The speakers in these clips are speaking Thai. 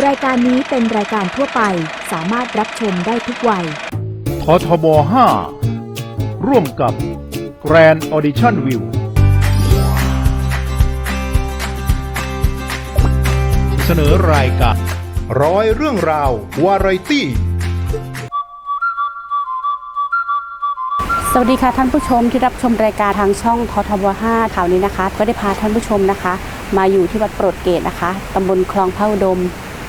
รายการนี้เป็นรายการทั่วไปสามารถรับชมได้ทุกวัย ททบ 5 ร่วมกับ Grand Audition View เสนอรายการร้อยเรื่องราว วาไรตี้ สวัสดีค่ะท่านผู้ชมที่รับชมรายการทางช่องททบ5ข่าวนี้นะคะ ก็ได้พาท่านผู้ชมนะคะ มาอยู่ที่วัดโปรดเกตนะคะตำบลคลองพระอุดม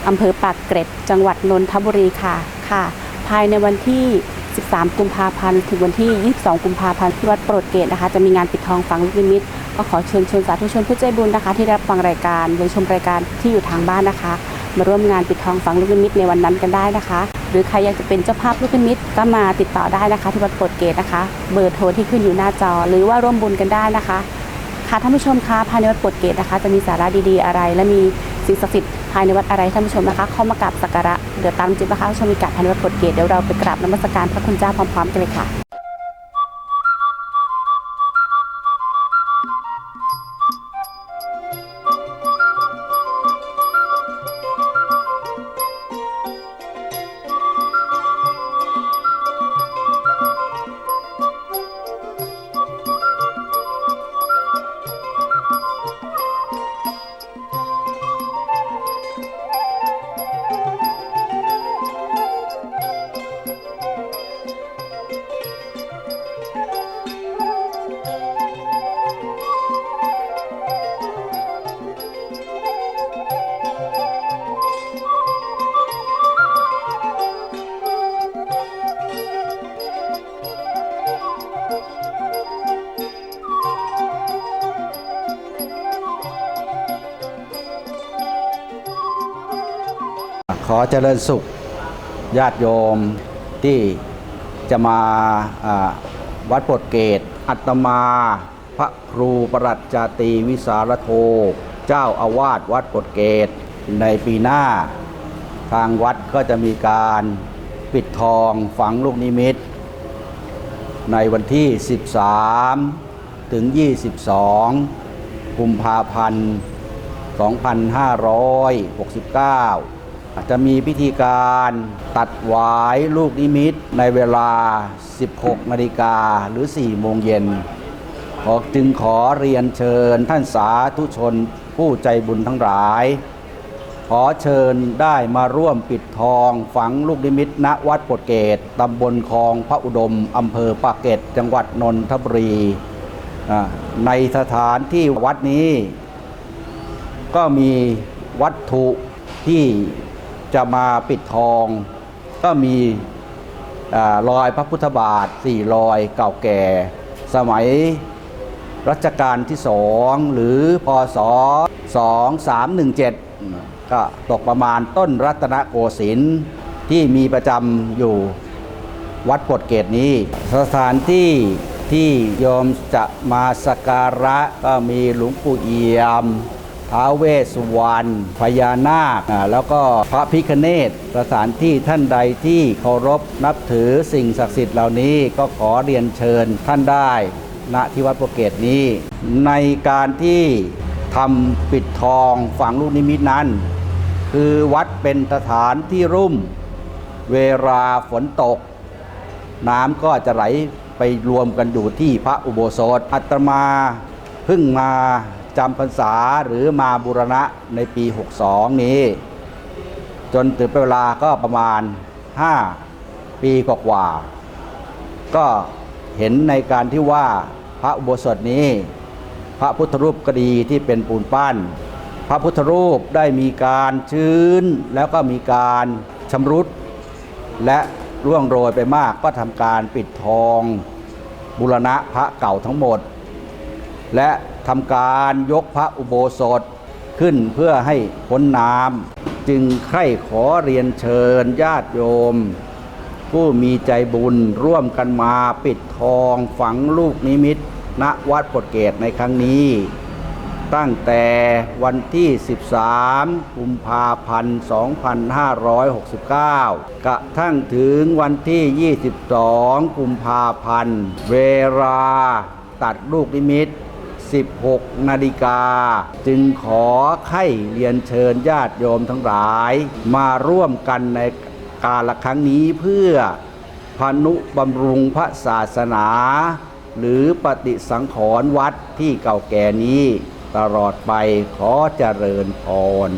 อำเภอปากเกร็ด จังหวัดนนทบุรีค่ะค่ะ ภายในวันที่ 13 กุมภาพันธ์ถึงวันที่ 22 กุมภาพันธ์ที่วัดโปรดเกตนะคะ จะมีงานปิดทองฝังลูกนิมิตก็ขอเชิญชวนสาธุชนผู้ใจบุญนะคะ ที่รับฟังรายการหรือชมรายการที่อยู่ทางบ้านนะคะ มาร่วมงานปิดทองฝังลูกนิมิตในวันนั้นกันได้นะคะ หรือใครอยากจะเป็นเจ้าภาพลูกนิมิตก็มาติดต่อได้นะคะ ที่วัดโปรดเกตนะคะ เบอร์โทรที่ขึ้นอยู่หน้าจอ หรือว่าร่วมบุญกันได้นะคะค่ะท่านผู้ชมคะภายในวัดโปรดเกตนะคะ จะมีสาระดีๆอะไร และมี สิ่งศักดิ์สิทธิ์ภายในวัดอะไรท่านผู้ชมนะคะเข้ามากราบสักการะเดี๋ยวตามจิตนะคะชมมีกาบภายในวัดโปรดเกตเดี๋ยวเราไปกราบนมัสการพระคุณเจ้าพร้อมๆกันเลยค่ะ อเจริญสุขญาติโยมที่จะมาวัดโปรดเกต อัตมา พระครูประหลัดจาตีวิสารโท เจ้าอาวาสวัดโปรดเกต ในปีหน้า ทางวัดก็จะมีการปิดทองฝังลูกนิมิต ในวันที่ 13 ถึง 22 กุมภาพันธ์ 2569อา จะมีพิธีการตัดหวายลูกนิมิตในเวลา 16 นาฬิกาหรือ 4 โมงเย็นขอจึงขอเรียนเชิญท่านสาธุชนผู้ใจบุญทั้งหลาย ขอเชิญได้มาร่วมปิดทองฝังลูกนิมิตณวัดโปรดเกตตำบลคลองพระอุดมอำเภอปากเกร็ดจังหวัดนนทบุรี ในสถานที่วัดนี้ ก็มีวัตถุที่ จะมาปิดทอง ก็มีอรอยพระพุทธบาทสี่รอยเก่าแก่ สมัยรัชกาลที่สองหรือพศ2317 ก็ตกประมาณต้นรัตนโกสินทร์ที่มีประจำอยู่วัดโปรดเกตนี้ สถานที่ที่โยมจะมาสักการะก็มีหลวงปู่เอี่ยม ท้าเวสสุวรรณพญานาคแล้วก็พระพิคเนตสถานที่ท่านใดที่เคารพนับถือสิ่งศักดิ์สิทธิ์เหล่านี้ก็ขอเรียนเชิญท่านได้ณที่วัดโปรดเกตนี้ ในการที่ทำปิดทองฝังลูกนิมิตนั้น คือวัดเป็นสถานที่รุ่ม เวลาฝนตก น้ำก็จะไหลไปรวมกันอยู่ที่พระอุโบสถอัตมาเพิ่งมา จำพรรษาหรือมาบูรณะในปี 62 นี้ จนถึงเวลาก็ประมาณ 5 ปีกว่าๆก็เห็นในการที่ว่าพระอุโบสถนี้ พระพุทธรูปก็ดีที่เป็นปูนปั้น พระพุทธรูปได้มีการชื้นแล้วก็มีการชำรุด และร่วงโรยไปมากก็ทำการปิดทองบุรณะพระเก่าทั้งหมด และ ทำการยกพระอุโบสถขึ้นเพื่อให้พ้นน้ำจึงใคร่ขอเรียนเชิญญาติโยม ผู้มีใจบุญร่วมกันมาปิดทองฝังลูกนิมิตณวัดโปรดเกตในครั้งนี้ ตั้งแต่วันที่ 13 กุมภาพันธ์ 2569 กระทั่งถึงวันที่ 22 กุมภาพันธ์ เวลาตัดลูกนิมิต 16 นาฬิกา จึงขอให้เรียนเชิญญาติโยมทั้งหลาย มาร่วมกันในการละครั้งนี้เพื่อพนุบำรุงพระศาสนา หรือปฏิสังขรณ์วัดที่เก่าแก่นี้ ตลอดไปขอเจริญพร